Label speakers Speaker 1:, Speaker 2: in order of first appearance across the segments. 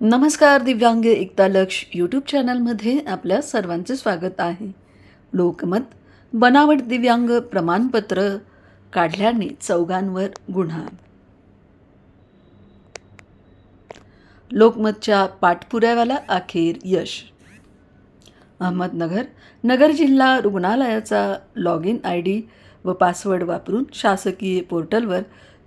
Speaker 1: नमस्कार दिव्यांग एकता लक्ष यूट्यूब चॅनलमध्ये आपल्या सर्वांचे स्वागत आहे. लोकमत बनावट दिव्यांग प्रमाणपत्र काढल्याने चौघांवर गुन्हा. लोकमतच्या पाठपुराव्याला अखेर यश. अहमदनगर नगर जिल्हा रुग्णालयाचा लॉग इन आय डी व पासवर्ड वापरून शासकीय पोर्टलवर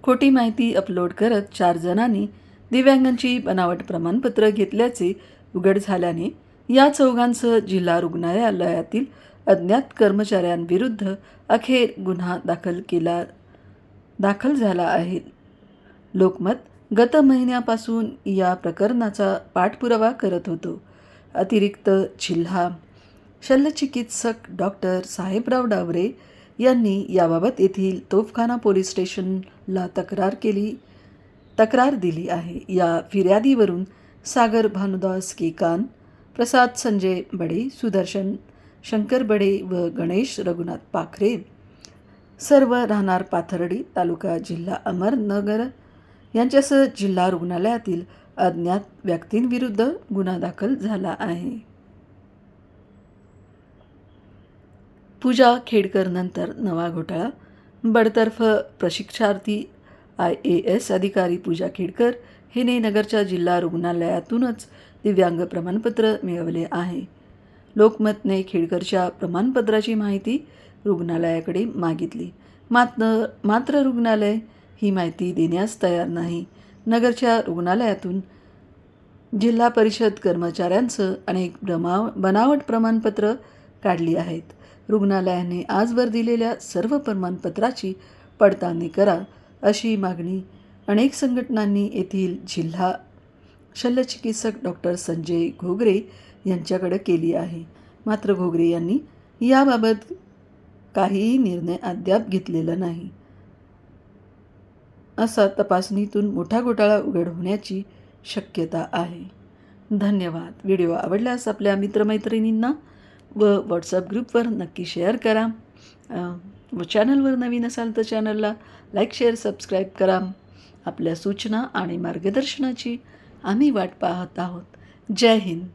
Speaker 1: खोटी माहिती अपलोड करत चार जणांनी दिव्यांगांची बनावट प्रमाणपत्र घेतल्याचे उघड झाल्याने या चौघांसह जिल्हा रुग्णालयातील अज्ञात कर्मचाऱ्यांविरुद्ध अखेर गुन्हा दाखल केला दाखल झाला आहे. लोकमत गत महिन्यापासून या प्रकरणाचा पाठपुरावा करत होतो. अतिरिक्त जिल्हा शल्यचिकित्सक डॉक्टर साहेबराव डावरे यांनी याबाबत येथील तोफखाना पोलीस स्टेशनला तक्रार केली. तक्रार दिली आहे. या फिर्यादीवरून सागर भानुदास केकान प्रसाद संजय बडे सुदर्शन शंकर बडे व गणेश रघुनाथ पाखरे सर्व राहणार पाथर्डी तालुका जिल्हा अमरनगर यांच्यासह जिल्हा रुग्णालयातील अज्ञात व्यक्तींविरुद्ध गुन्हा दाखल झाला आहे. पूजा खेडकर नंतर नवा घोटाळा. बडतर्फ प्रशिक्षार्थी आय ए एस अधिकारी पूजा खेडकर हिने नगरच्या जिल्हा रुग्णालयातूनच दिव्यांग प्रमाणपत्र मिळवले आहे. लोकमतने खेडकरच्या प्रमाणपत्राची माहिती रुग्णालयाकडे मागितली. मात्र मात्र रुग्णालय ही माहिती देण्यास तयार नाही. नगरच्या रुग्णालयातून जिल्हा परिषद कर्मचाऱ्यांचं अनेक प्रमा बनावट प्रमाणपत्र काढली आहेत. रुग्णालयाने आजवर दिलेल्या सर्व प्रमाणपत्राची पडताळणी करा अशी मागणी अनेक संघटनांनी येथील जिल्हा शल्यचिकित्सक डॉक्टर संजय घोगरे यांच्याकडे केली आहे. मात्र घोगरे यांनी याबाबत काहीही निर्णय अद्याप घेतलेला नाही. असा तपासणीतून मोठा घोटाळा उघड होण्याची शक्यता आहे. धन्यवाद. व्हिडिओ आवडल्यास आपल्या मित्रमैत्रिणींना व व्हॉट्सअप ग्रुपवर नक्की शेअर करा. व चॅनलवर नवीन असाल तर चॅनलला लाईक शेअर सबस्क्राईब करा. आपल्या सूचना आणि मार्गदर्शनाची आम्ही वाट पाहत आहोत. जय हिंद.